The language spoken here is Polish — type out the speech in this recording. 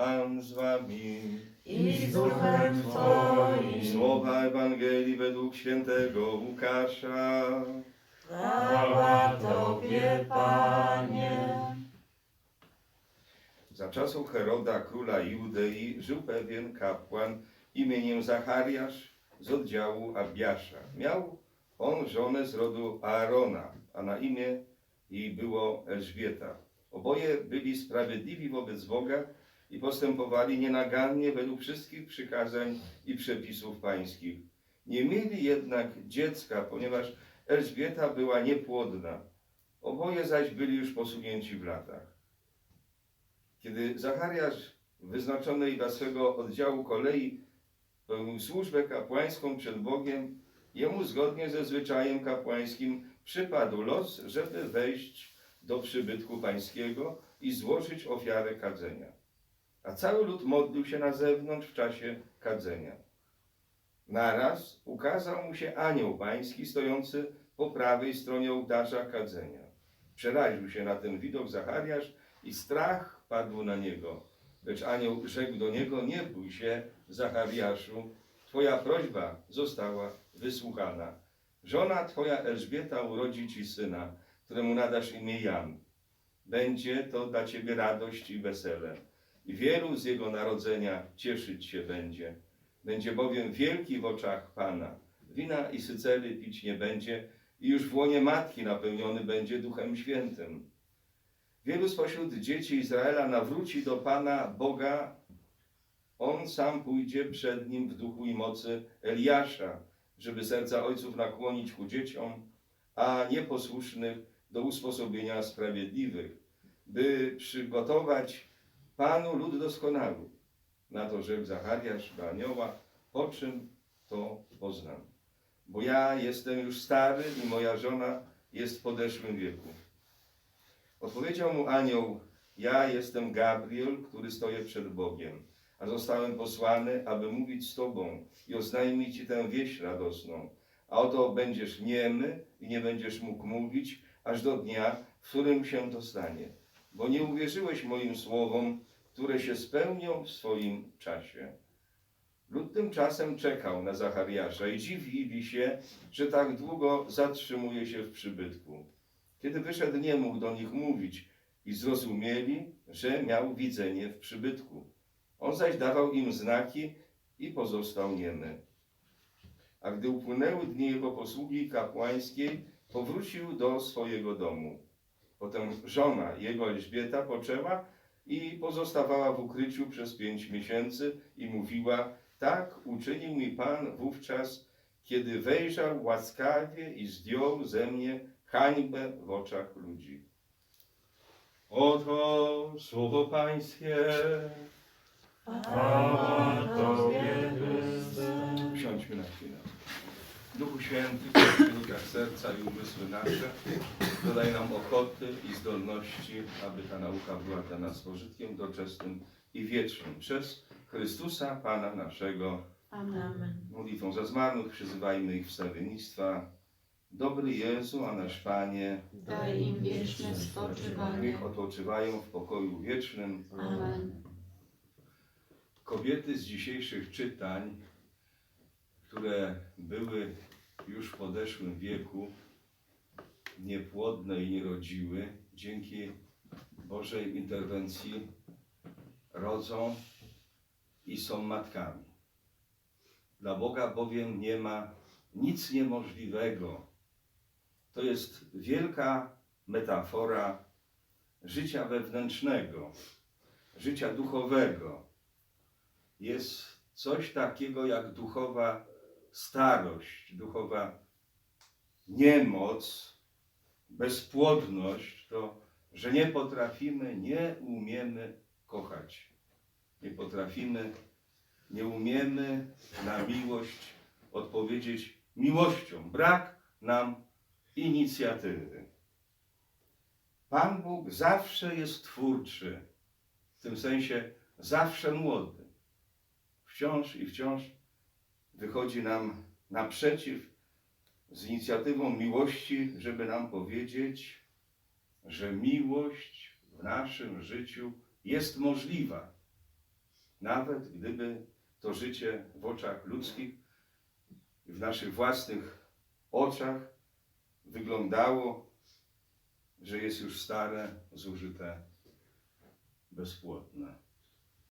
Pan z wami. i z duchem Twoim. Słowa Ewangelii według świętego Łukasza. Chwała Tobie, Panie. Za czasów Heroda, króla Judei, żył pewien kapłan imieniem Zachariasz z oddziału Abiasza. Miał on żonę z rodu Aarona, a na imię jej było Elżbieta. Oboje byli sprawiedliwi wobec Boga i postępowali nienagannie według wszystkich przykazań i przepisów pańskich. Nie mieli jednak dziecka, ponieważ Elżbieta była niepłodna. Oboje zaś byli już posunięci w latach. Kiedy Zachariasz wyznaczonej dla swego oddziału kolei pełnił służbę kapłańską przed Bogiem, jemu zgodnie ze zwyczajem kapłańskim przypadł los, żeby wejść do przybytku pańskiego i złożyć ofiarę kadzenia. A cały lud modlił się na zewnątrz w czasie kadzenia. Naraz ukazał mu się anioł pański stojący po prawej stronie ołtarza kadzenia. Przeraził się na ten widok Zachariasz i strach padł na niego. Lecz anioł rzekł do niego, nie bój się, Zachariaszu, twoja prośba została wysłuchana. Żona twoja Elżbieta urodzi ci syna, któremu nadasz imię Jan. Będzie to dla ciebie radość i wesele. Wielu z jego narodzenia cieszyć się będzie. Będzie bowiem wielki w oczach Pana. Wina i sycery pić nie będzie i już w łonie matki napełniony będzie Duchem Świętym. Wielu spośród dzieci Izraela nawróci do Pana Boga. On sam pójdzie przed nim w duchu i mocy Eliasza, żeby serca ojców nakłonić ku dzieciom, a nieposłusznych do usposobienia sprawiedliwych, by przygotować Panu lud doskonały. Na to rzekł Zachariasz do anioła, po czym to poznam. Bo ja jestem już stary i moja żona jest w podeszłym wieku. Odpowiedział mu anioł, ja jestem Gabriel, który stoję przed Bogiem, a zostałem posłany, aby mówić z Tobą i oznajmić Ci tę wieść radosną. A oto będziesz niemy i nie będziesz mógł mówić, aż do dnia, w którym się to stanie. Bo nie uwierzyłeś moim słowom, które się spełnią w swoim czasie. Lud tymczasem czekał na Zachariasza i dziwili się, że tak długo zatrzymuje się w przybytku. Kiedy wyszedł, nie mógł do nich mówić i zrozumieli, że miał widzenie w przybytku. On zaś dawał im znaki i pozostał niemy. A gdy upłynęły dni jego posługi kapłańskiej, powrócił do swojego domu. Potem żona jego Elżbieta poczęła i pozostawała w ukryciu przez pięć miesięcy i mówiła, tak uczynił mi Pan wówczas, kiedy wejrzał łaskawie i zdjął ze mnie hańbę w oczach ludzi. Oto słowo Pańskie. Chwała Święty, w drogach serca i umysły nasze, dodaj nam ochoty i zdolności, aby ta nauka była dla nas pożytkiem doczesnym i wiecznym. Przez Chrystusa, Pana naszego. Amen. Modlitwą za zmarłych przyzywajmy ich wstawiennictwa. Dobry Jezu, a nasz Panie, Daj im wieczne spoczywanie. niech odpoczywają w pokoju wiecznym. Amen. Kobiety z dzisiejszych czytań, które były już w podeszłym wieku, niepłodne i nie rodziły, dzięki Bożej interwencji rodzą i są matkami. Dla Boga bowiem nie ma nic niemożliwego. To jest wielka metafora życia wewnętrznego, życia duchowego jest coś takiego jak duchowa starość, duchowa niemoc, bezpłodność, to że nie potrafimy, nie umiemy kochać. Nie potrafimy, nie umiemy na miłość odpowiedzieć miłością. Brak nam inicjatywy. Pan Bóg zawsze jest twórczy, w tym sensie zawsze młody wciąż i wciąż wychodzi nam naprzeciw z inicjatywą miłości, żeby nam powiedzieć, że miłość w naszym życiu jest możliwa. nawet gdyby to życie w oczach ludzkich, w naszych własnych oczach wyglądało, że jest już stare, zużyte, bezpłodne.